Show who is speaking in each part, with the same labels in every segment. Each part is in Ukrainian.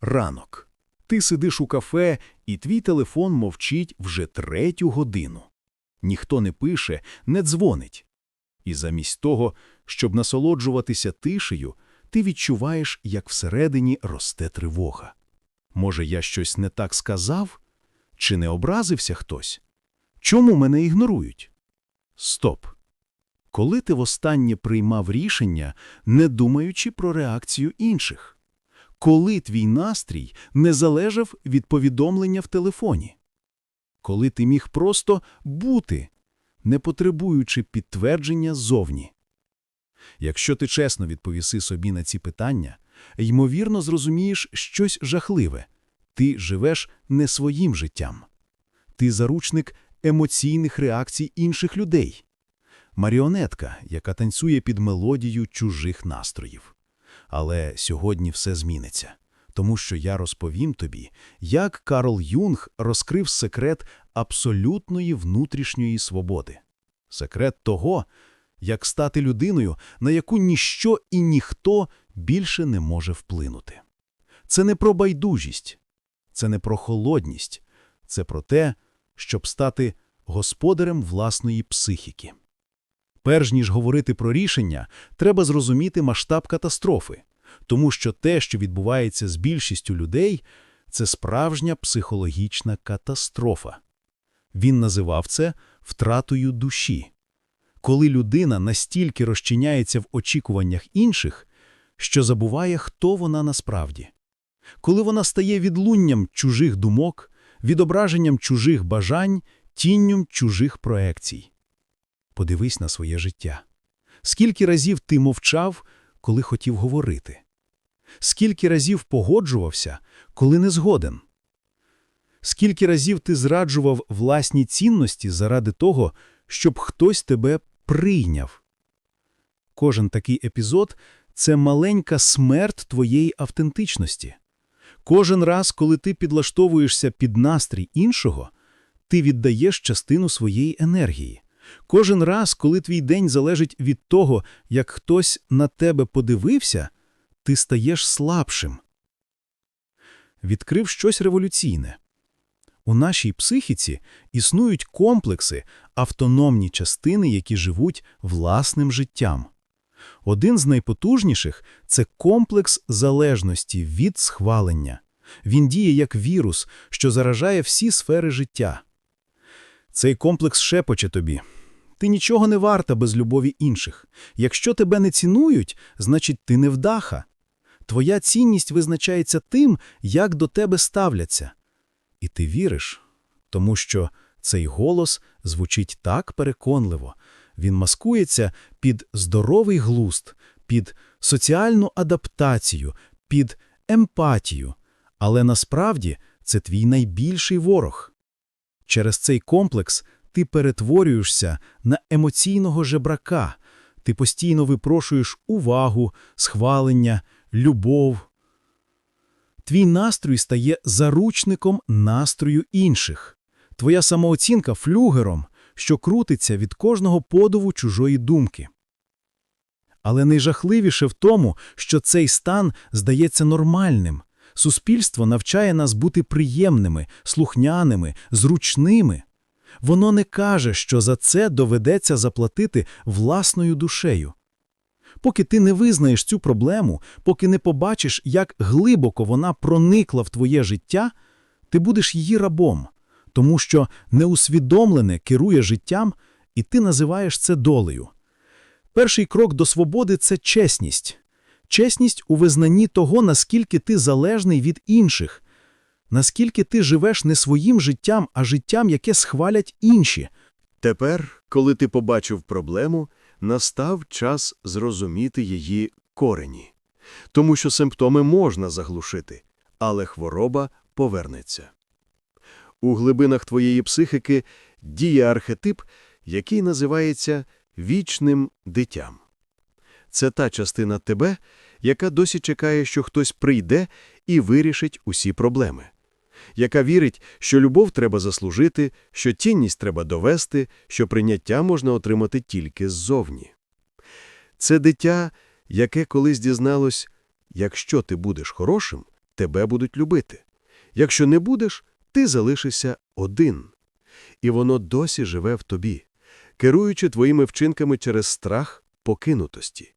Speaker 1: Ранок. Ти сидиш у кафе, і твій телефон мовчить вже третю годину. Ніхто не пише, не дзвонить. І замість того, щоб насолоджуватися тишею, ти відчуваєш, як всередині росте тривога. Може, я щось не так сказав? Чи не образився хтось? Чому мене ігнорують? Стоп. Коли ти востаннє приймав рішення, не думаючи про реакцію інших? Коли твій настрій не залежав від повідомлення в телефоні? Коли ти міг просто бути, не потребуючи підтвердження зовні? Якщо ти чесно відповіси собі на ці питання, ймовірно зрозумієш щось жахливе. Ти живеш не своїм життям. Ти заручник емоційних реакцій інших людей. Маріонетка, яка танцює під мелодію чужих настроїв. Але сьогодні все зміниться, тому що я розповім тобі, як Карл Юнг розкрив секрет абсолютної внутрішньої свободи. Секрет того, як стати людиною, на яку ніщо і ніхто більше не може вплинути. Це не про байдужість, це не про холодність, це про те, щоб стати господарем власної психіки. Перш ніж говорити про рішення, треба зрозуміти масштаб катастрофи, тому що те, що відбувається з більшістю людей, це справжня психологічна катастрофа. Він називав це втратою душі. Коли людина настільки розчиняється в очікуваннях інших, що забуває, хто вона насправді. Коли вона стає відлунням чужих думок, відображенням чужих бажань, тінням чужих проекцій. Подивись на своє життя. Скільки разів ти мовчав, коли хотів говорити? Скільки разів погоджувався, коли не згоден? Скільки разів ти зраджував власні цінності заради того, щоб хтось тебе прийняв? Кожен такий епізод – це маленька смерть твоєї автентичності. Кожен раз, коли ти підлаштовуєшся під настрій іншого, ти віддаєш частину своєї енергії. Кожен раз, коли твій день залежить від того, як хтось на тебе подивився, ти стаєш слабшим. Відкрив щось революційне. У нашій психіці існують комплекси, автономні частини, які живуть власним життям. Один з найпотужніших – це комплекс залежності від схвалення. Він діє як вірус, що заражає всі сфери життя. Цей комплекс шепоче тобі. Ти нічого не варта без любові інших. Якщо тебе не цінують, значить ти невдаха. Твоя цінність визначається тим, як до тебе ставляться. І ти віриш, тому що цей голос звучить так переконливо. Він маскується під здоровий глуст, під соціальну адаптацію, під емпатію. Але насправді це твій найбільший ворог. Через цей комплекс ти перетворюєшся на емоційного жебрака, ти постійно випрошуєш увагу, схвалення, любов. Твій настрій стає заручником настрою інших. Твоя самооцінка флюгером, що крутиться від кожного подову чужої думки. Але найжахливіше в тому, що цей стан здається нормальним. Суспільство навчає нас бути приємними, слухняними, зручними. Воно не каже, що за це доведеться заплатити власною душею. Поки ти не визнаєш цю проблему, поки не побачиш, як глибоко вона проникла в твоє життя, ти будеш її рабом, тому що неусвідомлене керує життям, і ти називаєш це долею. Перший крок до свободи це чесність. Чесність у визнанні того, наскільки ти залежний від інших, наскільки ти живеш не своїм життям, а життям, яке схвалять інші.
Speaker 2: Тепер, коли ти побачив проблему, настав час зрозуміти її корені. Тому що симптоми можна заглушити, але хвороба повернеться. У глибинах твоєї психіки діє архетип, який називається вічним дитям. Це та частина тебе, яка досі чекає, що хтось прийде і вирішить усі проблеми яка вірить, що любов треба заслужити, що цінність треба довести, що прийняття можна отримати тільки ззовні. Це дитя, яке колись дізналось, якщо ти будеш хорошим, тебе будуть любити. Якщо не будеш, ти залишишся один. І воно досі живе в тобі, керуючи твоїми вчинками через страх покинутості.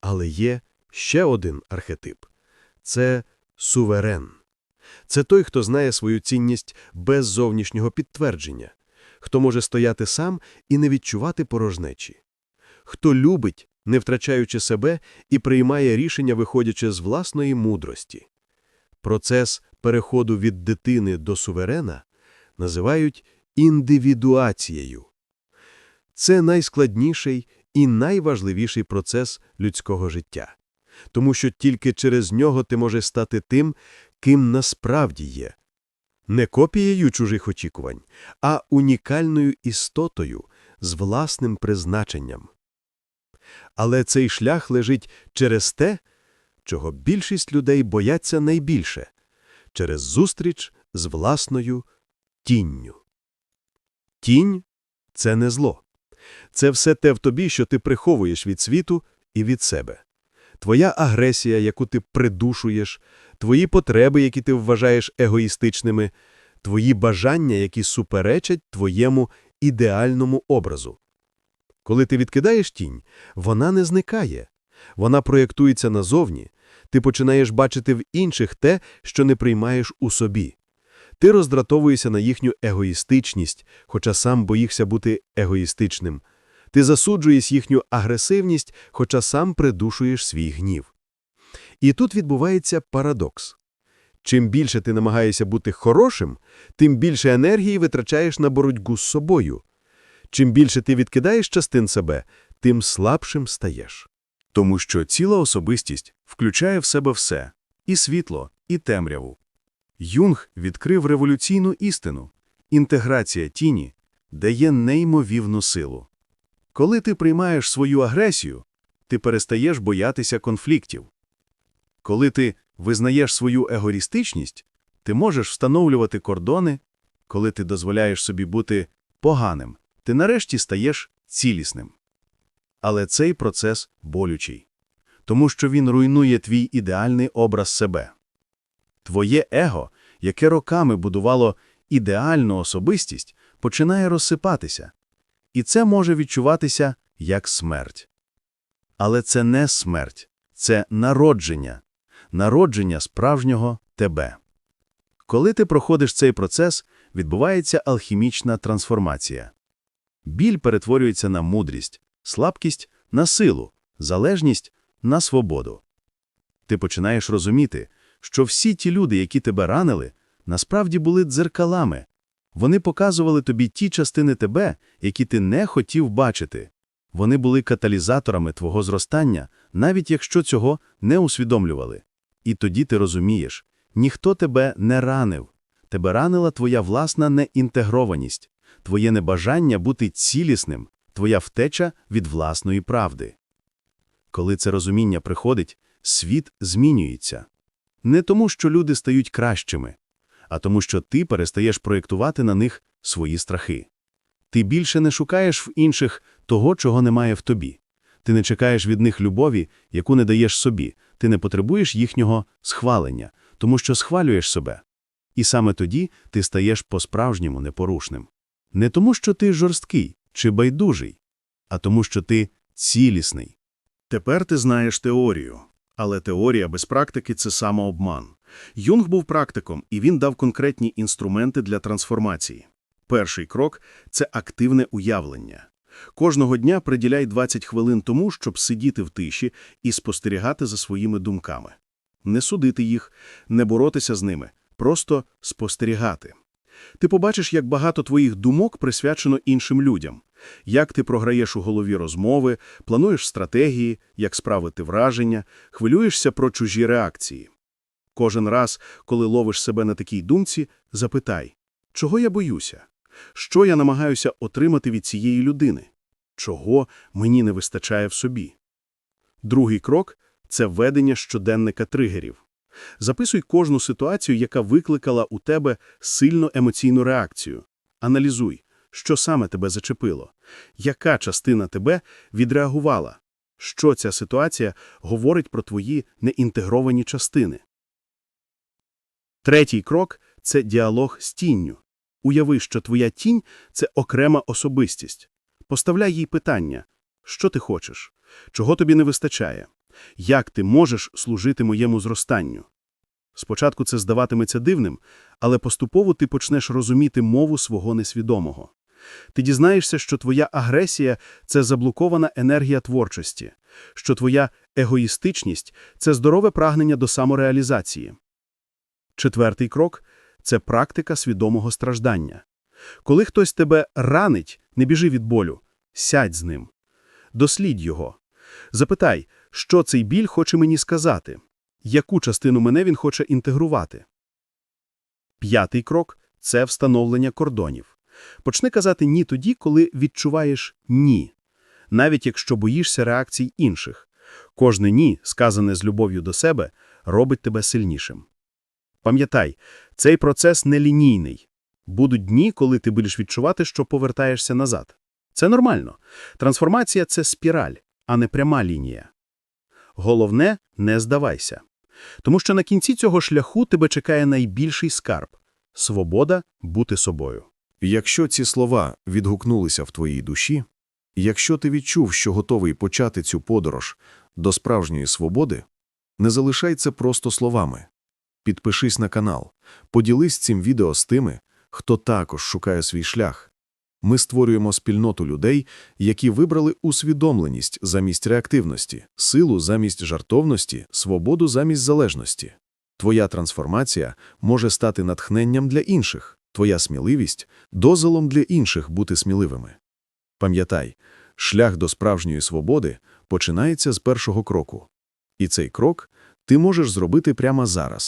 Speaker 2: Але є ще один архетип – це суверен. Це той, хто знає свою цінність без зовнішнього підтвердження, хто може стояти сам і не відчувати порожнечі, хто любить, не втрачаючи себе, і приймає рішення, виходячи з власної мудрості. Процес переходу від дитини до суверена називають індивідуацією. Це найскладніший і найважливіший процес людського життя, тому що тільки через нього ти можеш стати тим, ким насправді є. Не копією чужих очікувань, а унікальною істотою з власним призначенням. Але цей шлях лежить через те, чого більшість людей бояться найбільше – через зустріч з власною тінню. Тінь – це не зло. Це все те в тобі, що ти приховуєш від світу і від себе. Твоя агресія, яку ти придушуєш, твої потреби, які ти вважаєш егоїстичними, твої бажання, які суперечать твоєму ідеальному образу. Коли ти відкидаєш тінь, вона не зникає. Вона проєктується назовні. Ти починаєш бачити в інших те, що не приймаєш у собі. Ти роздратовуєшся на їхню егоїстичність, хоча сам боїшся бути егоїстичним. Ти засуджуєш їхню агресивність, хоча сам придушуєш свій гнів. І тут відбувається парадокс. Чим більше ти намагаєшся бути хорошим, тим більше енергії витрачаєш на боротьбу з собою. Чим більше ти відкидаєш частин себе, тим слабшим стаєш.
Speaker 1: Тому що ціла особистість включає в себе все – і світло, і темряву. Юнг відкрив революційну істину – інтеграція тіні дає неймовірну силу. Коли ти приймаєш свою агресію, ти перестаєш боятися конфліктів. Коли ти визнаєш свою егоїстичність, ти можеш встановлювати кордони, коли ти дозволяєш собі бути поганим, ти нарешті стаєш цілісним. Але цей процес болючий, тому що він руйнує твій ідеальний образ себе. Твоє его, яке роками будувало ідеальну особистість, починає розсипатися, і це може відчуватися як смерть. Але це не смерть, це народження, народження справжнього тебе. Коли ти проходиш цей процес, відбувається алхімічна трансформація. Біль перетворюється на мудрість, слабкість – на силу, залежність – на свободу. Ти починаєш розуміти, що всі ті люди, які тебе ранили, насправді були дзеркалами. Вони показували тобі ті частини тебе, які ти не хотів бачити. Вони були каталізаторами твого зростання, навіть якщо цього не усвідомлювали. І тоді ти розумієш, ніхто тебе не ранив. Тебе ранила твоя власна неінтегрованість, твоє небажання бути цілісним, твоя втеча від власної правди. Коли це розуміння приходить, світ змінюється. Не тому, що люди стають кращими, а тому, що ти перестаєш проєктувати на них свої страхи. Ти більше не шукаєш в інших того, чого немає в тобі. Ти не чекаєш від них любові, яку не даєш собі, ти не потребуєш їхнього схвалення, тому що схвалюєш себе. І саме тоді ти стаєш по-справжньому непорушним. Не тому, що ти жорсткий чи байдужий, а тому, що ти цілісний.
Speaker 3: Тепер ти знаєш теорію, але теорія без практики – це самообман. Юнг був практиком, і він дав конкретні інструменти для трансформації. Перший крок – це активне уявлення. Кожного дня приділяй 20 хвилин тому, щоб сидіти в тиші і спостерігати за своїми думками. Не судити їх, не боротися з ними, просто спостерігати. Ти побачиш, як багато твоїх думок присвячено іншим людям, як ти програєш у голові розмови, плануєш стратегії, як справити враження, хвилюєшся про чужі реакції. Кожен раз, коли ловиш себе на такій думці, запитай, чого я боюся? Що я намагаюся отримати від цієї людини? Чого мені не вистачає в собі? Другий крок – це ведення щоденника тригерів. Записуй кожну ситуацію, яка викликала у тебе сильну емоційну реакцію. Аналізуй, що саме тебе зачепило, яка частина тебе відреагувала, що ця ситуація говорить про твої неінтегровані частини. Третій крок – це діалог з тінню. Уяви, що твоя тінь – це окрема особистість. Поставляй їй питання. Що ти хочеш? Чого тобі не вистачає? Як ти можеш служити моєму зростанню? Спочатку це здаватиметься дивним, але поступово ти почнеш розуміти мову свого несвідомого. Ти дізнаєшся, що твоя агресія – це заблокована енергія творчості, що твоя егоїстичність – це здорове прагнення до самореалізації. Четвертий крок – це практика свідомого страждання. Коли хтось тебе ранить, не біжи від болю, сядь з ним. Дослідь його. Запитай, що цей біль хоче мені сказати, яку частину мене він хоче інтегрувати. П'ятий крок – це встановлення кордонів. Почни казати «ні» тоді, коли відчуваєш «ні», навіть якщо боїшся реакцій інших. Кожне «ні», сказане з любов'ю до себе, робить тебе сильнішим. Пам'ятай, цей процес нелінійний. Будуть дні, коли ти будеш відчувати, що повертаєшся назад. Це нормально. Трансформація – це спіраль, а не пряма лінія. Головне – не здавайся. Тому що на кінці цього шляху тебе чекає найбільший скарб – свобода бути собою.
Speaker 2: Якщо ці слова відгукнулися в твоїй душі, якщо ти відчув, що готовий почати цю подорож до справжньої свободи, не залишай це просто словами. Підпишись на канал, поділись цим відео з тими, хто також шукає свій шлях. Ми створюємо спільноту людей, які вибрали усвідомленість замість реактивності, силу замість жартовності, свободу замість залежності. Твоя трансформація може стати натхненням для інших, твоя сміливість – дозволом для інших бути сміливими. Пам'ятай, шлях до справжньої свободи починається з першого кроку. І цей крок ти можеш зробити прямо зараз.